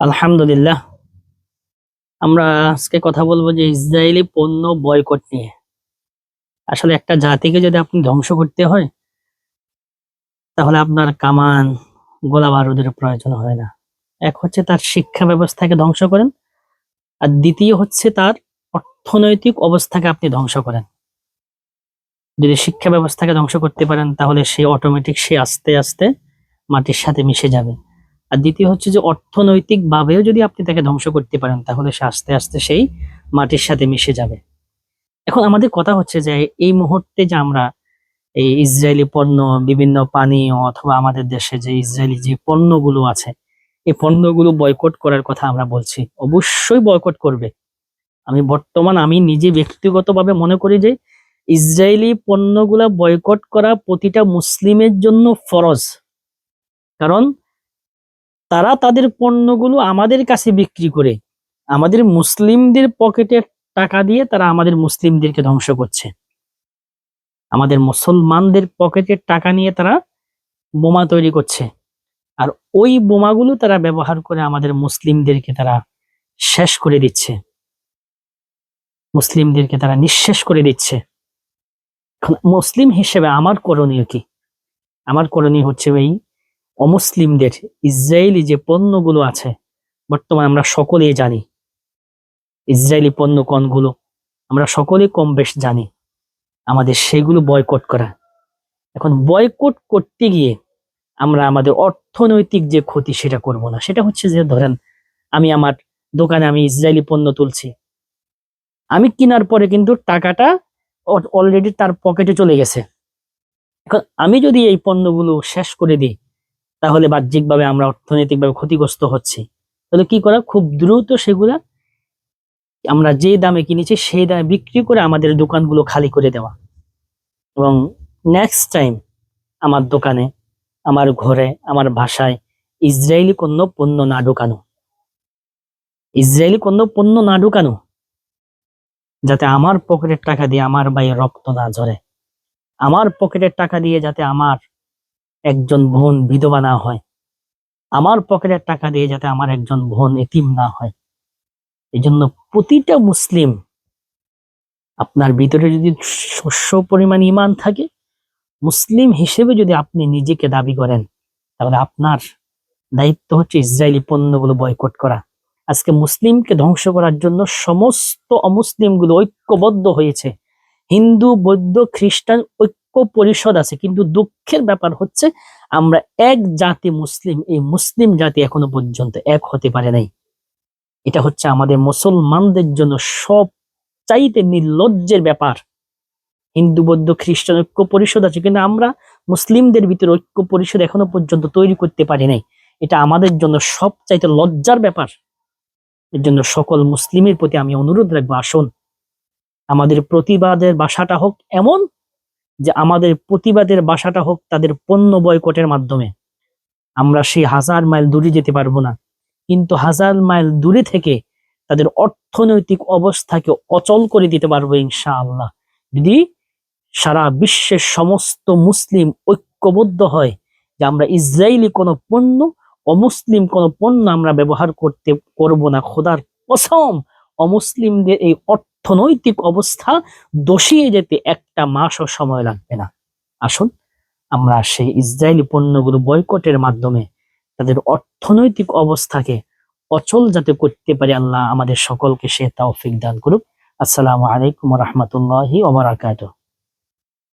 আলহামদুলিল্লাহ। আমরা আজকে কথা বলব যে ইসরায়েলি পণ্য বয়কট নিয়ে। আসলে একটা জাতিকে যদি আপনি ধ্বংস করতে হয়, তাহলে আপনার কামান, গোলা বারুদের প্রয়োজন হয় না। এক হচ্ছে তার শিক্ষা ব্যবস্থাকে ধ্বংস করেন, আর দ্বিতীয় হচ্ছে তার অর্থনৈতিক অবস্থাকে আপনি ধ্বংস করেন। যদি শিক্ষা ব্যবস্থাকে ধ্বংস করতে পারেন, তাহলে সে অটোমেটিক সে আস্তে আস্তে মাটির সাথে মিশে যাবে। আর দ্বিতীয় হচ্ছে যে অর্থনৈতিক ভাবেও যদি আপনি তাকে ধ্বংস করতে পারেন, তাহলে সে আস্তে আস্তে সেই মাটির সাথে মিশে যাবে। এখন আমাদের কথা হচ্ছে যে এই মুহূর্তে যে আমরা এই ইসরায়েলি পণ্য, বিভিন্ন পানীয় অথবা আমাদের দেশে যে ইসরায়েলি যে পণ্যগুলো আছে, এই পণ্যগুলো বয়কট করার কথা আমরা বলছি, অবশ্যই বয়কট করবে। আমি বর্তমান আমি নিজে ব্যক্তিগতভাবে মনে করি যে ইসরায়েলি পণ্যগুলা বয়কট করা প্রতিটা মুসলিমের জন্য ফরজ। কারণ তারা তাদের পণ্যগুলো আমাদের কাছে বিক্রি করে, আমাদের মুসলিমদের পকেটের টাকা দিয়ে তারা আমাদের মুসলিমদেরকে ধ্বংস করছে। আমাদের মুসলমানদের পকেটের টাকা নিয়ে তারা বোমা তৈরি করছে। আর ওই বোমাগুলো তারা ব্যবহার করে আমাদের মুসলিমদেরকে তারা শেষ করে দিচ্ছে। মুসলিমদেরকে তারা নিঃশেষ করে দিচ্ছে। মুসলিম হিসেবে আমার করণীয় কি? আমার করণীয় হচ্ছে এই অমুসলিমদের ইসরায়েলি যে পণ্যগুলো আছে, বর্তমানে আমরা সকলেই জানি। ইসরায়েলি পণ্য কোনগুলো, আমরা সকলেই কম বেশ জানি। আমাদের সেগুলো বয়কট করা। এখন বয়কট করতে গিয়ে আমরা আমাদের অর্থনৈতিক যে ক্ষতি সেটা করব না। সেটা হচ্ছে যে, ধরেন আমি আমার দোকানে আমি ইসরায়েলি পণ্য তুলছি। আমি কেনার পরে কিন্তু টাকাটা অলরেডি তার পকেটে চলে গেছে। এখন আমি যদি এই পণ্যগুলো শেষ করে দিই তাহলে বাহ্যিকভাবে আমরা অর্থনৈতিকভাবে ক্ষতিগ্রস্ত হচ্ছি। তাহলে কি করা? খুব দ্রুত সেগুলা আমরা যে দামে কিনেছি, সেই দামে বিক্রি করে আমাদের দোকানগুলো খালি করে দেওয়া। এবং নেক্সট টাইম আমার দোকানে, আমার ঘরে, আমার ভাষায় ইসরায়েলি কোনো পণ্য না ঢুকানো। ইসরায়েলি কোনো পণ্য না ঢুকানো, যাতে আমার পকেটের টাকা দিয়ে আমার ভাই রক্ত না ঝরে। আমার পকেটের টাকা দিয়ে যাতে আমার একজন বোন বিধবা না হয়। আমার পকেটের টাকা দিয়ে যাতে আমার একজন বোন এতিম না হয়। এই জন্য প্রতিটা মুসলিম আপনার ভিতরে যদি শস্য পরিমাণ ইমান থাকে, মুসলিম হিসেবে যদি আপনি নিজেকে দাবি করেন, তাহলে আপনার দায়িত্ব হচ্ছে ইসরায়েলি পণ্যগুলো বয়কট করা। আজকে মুসলিমকে ধ্বংস করার জন্য সমস্ত অমুসলিমগুলো ঐক্যবদ্ধ হয়েছে। হিন্দু, বৌদ্ধ, খ্রিস্টান ঐক্য পরিষদ আছে, কিন্তু দুঃখের ব্যাপার হচ্ছে আমরা এক জাতি মুসলিম, এই মুসলিম জাতি এখনও পর্যন্ত এক হতে পারে নাই। এটা হচ্ছে আমাদের মুসলমানদের জন্য সব চাইতে নির্লজ্জের ব্যাপার। হিন্দু, বৌদ্ধ, খ্রিস্টান ঐক্য পরিষদ আছে, কিন্তু আমরা মুসলিমদের ভিতরে ঐক্য পরিষদ এখনও পর্যন্ত তৈরি করতে পারি নাই। এটা আমাদের জন্য সব চাইতে লজ্জার ব্যাপার। এর জন্য সকল মুসলিমের প্রতি আমি অনুরোধ রাখব, আসুন। আমাদের প্রতিবাদের বাসাটা হোক এমন যে আমাদের প্রতিবাদের বাসাটা হোক তাদের পণ্য বয়কটের মাধ্যমে। আমরা সেই হাজার মাইল দূরে যেতে পারব না। কিন্তু হাজার মাইল দূরে থেকে তাদের অর্থনৈতিক অবস্থাকে অচল করে দিতে পারব ইনশাআল্লাহ। যদি সারা বিশ্বের সমস্ত মুসলিম ঐক্যবদ্ধ হয় যে আমরা ইসরায়েলি কোনো পণ্য, অমুসলিম কোনো পণ্য আমরা ব্যবহার করতে করব না, খোদার কসম, অমুসলিমদের এই অর্থনৈতিক অবস্থা দোষিয়ে যেতে একটা মাসও সময় লাগবে না। আসুন, আমরা সেই ইসরায়েলি পণ্যগুলো বয়কটের মাধ্যমে তাদের অর্থনৈতিক অবস্থাকে অচল যাতে করতে পারি আল্লাহ আমাদের সকলকে সে তাওফিক দান করুক। আসসালামু আলাইকুম রহমতুল্লাহি